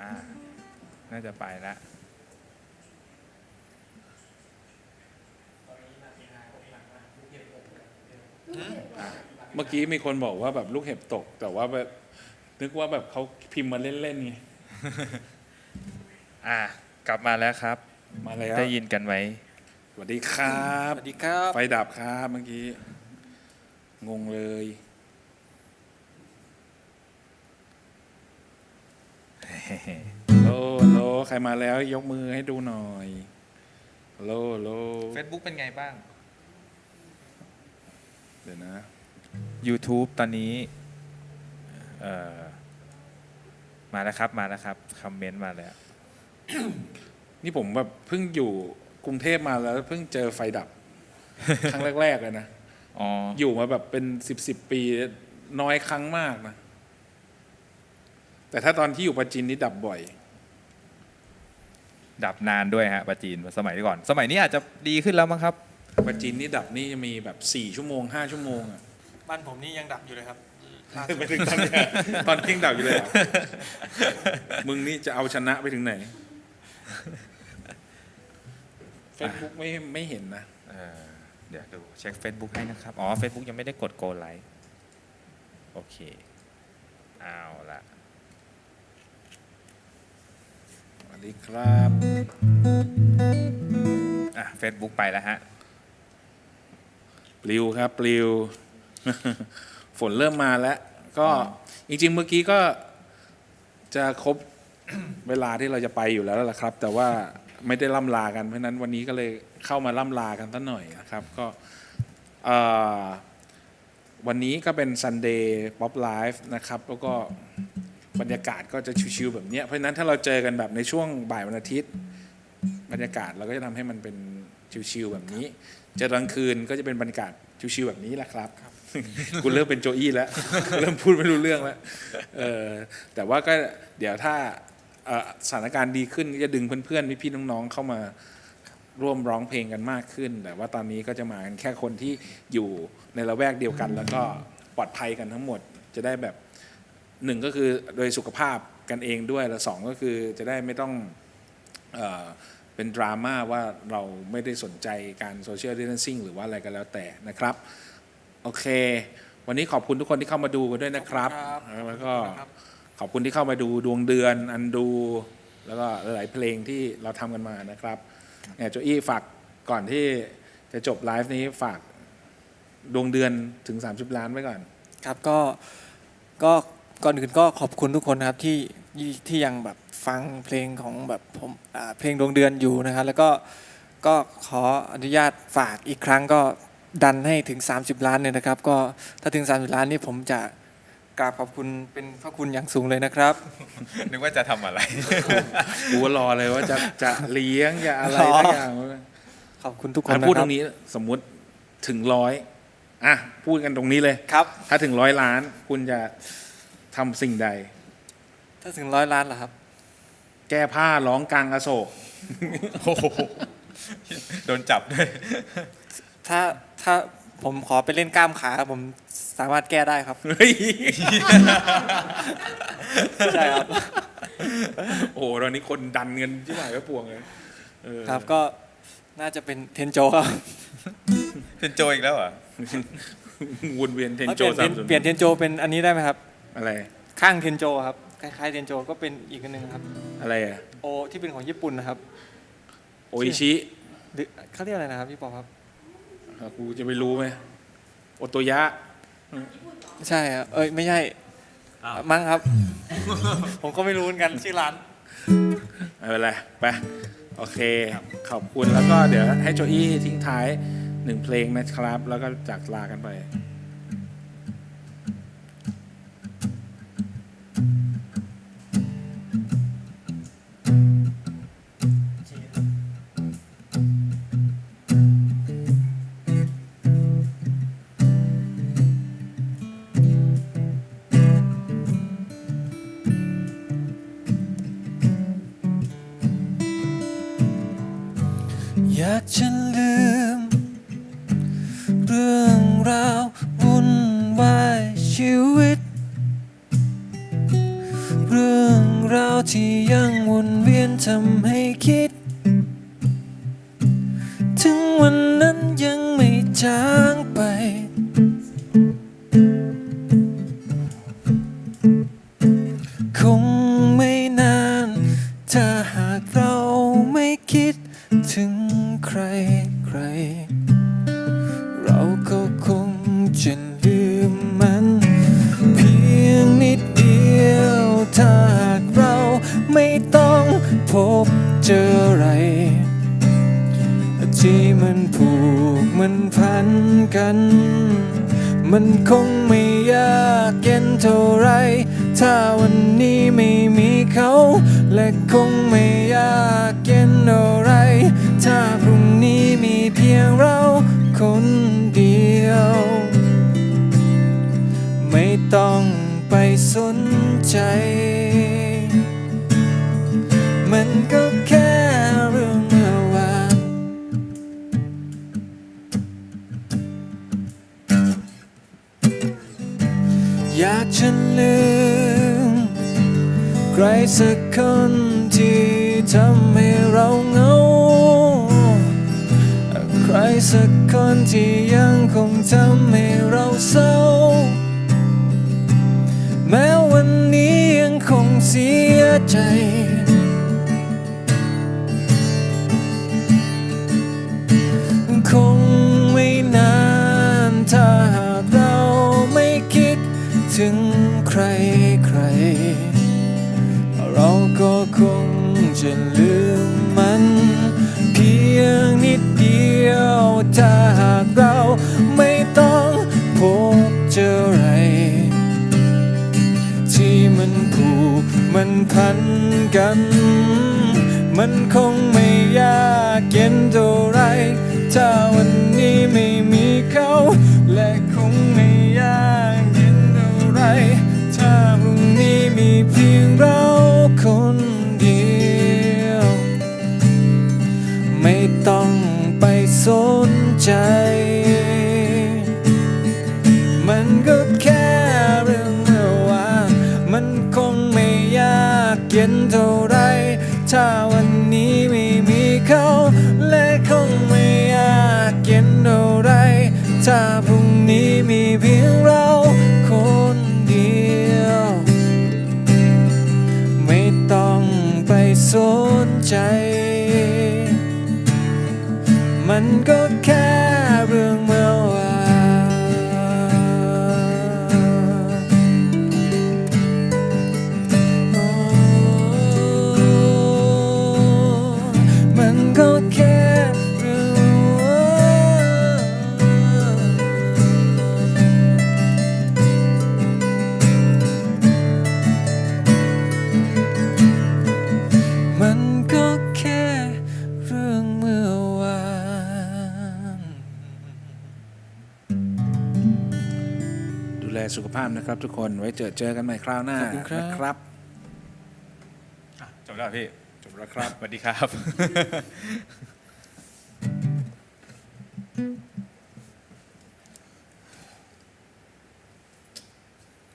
อ่า น่าจะไปแล้วเมื่อกี้มีคนบอกว่าแบบลูกเห็บตก แต่ว่าแบบนึกว่าแบบเขาพิมพ์มาเล่นๆไง อ่ากลับมาแล้วครับ มาแล้ว ได้ยินกันไหมสวัสดีครับ สวัสดีครับ ไฟดับครับเมื่อกี้ งงเลย โลโลใครมาแล้วยกมือให้ดูหน่อย โลโล Facebook เป็นไงบ้าง เดี๋ยวนะ YouTube ตอนนี้เอ่อมาแล้วครับมาแล้วครับคอมเมนต์มาแล้ว นี่ผมแบบเพิ่งอยู่กรุงเทพมาแล้วเพิ่งเจอไฟดับ ครั้งแรกๆเลยนะ อ๋อ อยู่มาแบบเป็นสิบสิบปีน้อยครั้งมากนะ แต่ถ้าตอนที่อยู่ประจินนี่ดับบ่อย ดับนานด้วยฮะปาจีนสมัยก่อน สมัยนี้อาจจะดีขึ้นแล้วมั้งครับประจินนี่ดับนี่มีแบบสี่ชั่วโมงห้าชั่วโมงอะบ้านผมนี่ยังดับอยู่เลยครับไปถึงตอนเนี้ยตอนเที่ยงดับอยู่เลยเหรอมึงนี่จะเอาชนะไปถึงไหนเฟซบุ๊กไม่ไม่เห็นนะ เอ่อเดี๋ยวดูเช็ค Facebook ให้นะครับ อ๋อ Facebook ยังไม่ได้กดโกไลค์โอเค เอาละ ส วัสดีครับอะ Facebook ไปแล้วฮะปลิวครับปลิว ฝนเริ่มมาแล้ว ก็จริง ๆ เมื่อกี้ก็จะครบเวลาที่เราจะไปอยู่แล้วล่ะครับ แต่ว่าไม่ได้ล่ำลากันเพราะนั้นวันนี้ก็เลยเข้ามาล่ำลากันสักหน่อยนะครับ ก็วันนี้ก็เป็น Sunday Pop Live นะครับ แล้วก็ บรรยากาศก็จะชิวๆแบบเนี้ยเพราะฉะนั้นถ้าเราเจอกันแบบในช่วงบ่ายวันอาทิตย์ บรรยากาศเราก็จะทำให้มันเป็นชิวๆแบบนี้ เจอกลางคืนก็จะเป็นบรรยากาศชิวๆแบบนี้แหละครับกูเริ่มเป็นโจอี้แล้วเริ่มพูดไม่รู้เรื่องแล้วเออแต่ว่าก็เดี๋ยวถ้าเอ่อสถานการณ์ดีขึ้นก็จะดึงเพื่อนๆพี่ๆน้องๆเข้ามาร่วมร้องเพลงกันมากขึ้น แต่ว่าตอนนี้ก็จะมากันแค่คนที่อยู่ในละแวกเดียวกัน แล้วก็ปลอดภัยกันทั้งหมดจะได้แบบ หนึ่งก็คือโดยสุขภาพกันเองด้วยแล้วสองก็คือจะได้ไม่ต้องเอ่อเป็นดราม่าว่าเราไม่ได้สนใจการโซเชียลดิส a นซิ่งหรือว่าอะไรก็แล้วแต่นะครับ โอเค วันนี้ขอบคุณทุกคนที่เข้ามาดูกันด้วยนะครับขอบคุณครับแล้วก็ขอบคุณครับขอบคุณที่เข้ามาดูดวงเดือนอันดู แล้วก็หลายๆเพลงที่เราทำกันมานะครับเนี่ยโจอี้ฝากก่อนที่จะจบไลฟ์นี้ฝากดวงเดือนถึง 30 ล้านไว้ก่อน ครับก็ก็ ก่อนอื่นก็ขอบคุณทุกคนนะครับที่ที่ที่ยังแบบฟังเพลงของแบบผมอ่าเพลงดวงเดือนอยู่นะครับ แล้วก็ก็ขออนุญาตฝากอีกครั้งก็ดันให้ถึง 30 ล้านเลยนะครับ ก็ถ้าถึง 30 ล้านนี่ผมจะกราบขอบคุณเป็นพระคุณอย่างสูงเลยนะครับ นึกว่าจะทำอะไร กูก็รอเลยว่าจะจะเลี้ยงจะอะไรรอสักอย่างขอบคุณทุกคนอะนะพูดคตรัรบงนี้สมมุติถึงร้อยอะพูดกันตรงนี้เลย ครับ ถ้าถึงร้อยล้านคุณจะ ทำสิ่งใด ถ้าถึงร้อยล้านเหรอครับ แก้ผ้าร้องกลางอโศกโอ้โหโดนจับด้วย ถ้าถ้าผมขอไปเล่นกล้ามขา ผมสามารถแก้ได้ครับ เฮ้ยใช่ครับ โอ้โหตอนนี้คนดันเงินที่ไหนก็ปวงเลยเออครับก็น่าจะเป็นเทนโจครับเป็นโจอีกแล้วเหรอวนเวียนเทนเอาโจเปลี่ยนสามศูนย์ เปลี่ยนเทนโจเป็นอันนี้ได้ไหมครับ อะไรข้างเทนโจครับคล้ายๆเทนโจก็เป็นอีกอันหนึ่งครับ อะไรอะโอที่เป็นของญี่ปุ่นนะครับโออิชิหรือเขาเรียกอะไรนะครับพี่ปอครับอะกูจะไปรู้ไหมโอโตยะไม่ใช่ครับเอ้ยไม่ใช่มั้งครับ ผมก็ไม่รู้เหมือนกันชื่อร้านไม่เป็นไรไปโอเค ขอบคุณแล้วก็เดี๋ยวให้โจอี้ทิ้งท้ายหนึ่งเพลงนะครับ แล้วก็จากลากันไป ทำให้คิด ถึงวันนั้นยังไม่จางไป พบเจออะไร ที่มันผูกมันพันกัน มันคงไม่ยากเย็นเท่าไร ถ้าวันนี้ไม่มีเขา และคงไม่ยากเย็นเท่าไร ถ้าพรุ่งนี้มีเพียงเราคนเดียว ไม่ต้องไปสนใจ รสักคนที่ทำให้เราเหงา ใครสักคนที่ยังคงทำให้เราเศร้า แม้วันนี้ยังคงเสียใจ จะลืมมัน เพียงนิดเดียว ถ้าหากเราไม่ต้องพบเจออะไร ที่มันผูกมันพันกัน มันคงไม่ยากเย็นเท่าไร ถ้าวันนี้ไม่มีเขา และคงไม่ยากเย็นเท่าไร ถ้าพรุ่งนี้มีเพียงเราคน ใจ มันก็แค่เรื่องเมื่อวานมันคงไม่ยากเย็นเท่าไร ถ้าวันนี้ไม่มีเขาและคงไม่ยากเย็นเท่าไร ถ้าพรุ่งนี้มีเพียงเราคนเดียว ไม่ต้องไปสนใจ มันก็ สุขภาพนะครับทุกคนไว้เจอเจอกันใหม่คราวหน้าขอบคุณครับ นะครับจบแล้วพี่จบแล้วครับ สวัสดีครับ